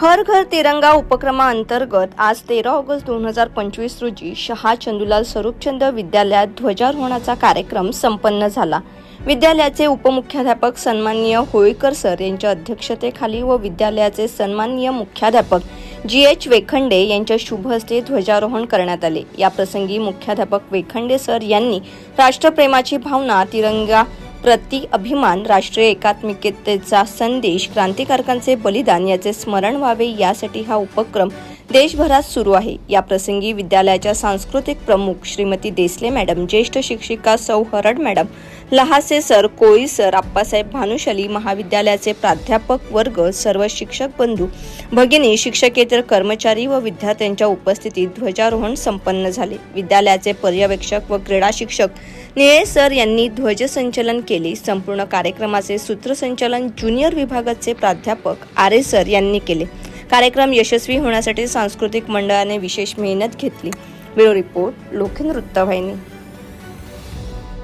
हर घर तिरंगा उपक्रमाअंतर्गत आज तेरा ऑगस्ट दोन हजार पंचवीस रोजी शहा चंदुलाल स्वरूपचंद विद्यालयात ध्वजारोहणाचा कार्यक्रम संपन्न झाला. विद्यालयाचे उपमुख्याध्यापक सन्माननीय होळीकर सर यांच्या अध्यक्षतेखाली व विद्यालयाचे सन्माननीय मुख्याध्यापक जी एच वेखंडे यांच्या शुभ हस्ते ध्वजारोहण करण्यात आले. या प्रसंगी मुख्याध्यापक वेखंडे सर यांनी राष्ट्रप्रेमाची भावना तिरंगा प्रति अभिमान राष्ट्रीय एकात्मिकतेचा संदेश क्रांतिकारकांचे बलिदान याचे स्मरण व्हावे यासाठी हा उपक्रम देशभरात सुरू आहे. या प्रसंगी विद्यालयाच्या सांस्कृतिक प्रमुख श्रीमती देसले मॅडम ज्येष्ठ शिक्षिका सौ Harad madam Lahase sir Koli sir Appasaheb Bhanushali महाविद्यालयाचे प्राध्यापक वर्ग सर्व शिक्षक बंधू भगिनी शिक्षकेतर कर्मचारी व विद्यार्थ्यांच्या उपस्थितीत ध्वजारोहण संपन्न झाले. विद्यालयाचे पर्यवेक्षक व क्रीडा शिक्षक निळे सर यांनी ध्वजसंचलन केले. संपूर्ण कार्यक्रमाचे सूत्रसंचालन ज्युनियर विभागाचे प्राध्यापक आरे सर यांनी केले. कार्यक्रम यशस्वी होण्यासाठी सांस्कृतिक मंडळाने विशेष मेहनत घेतली. ब्युरो रिपोर्ट लोकन वृत्तवाहिनी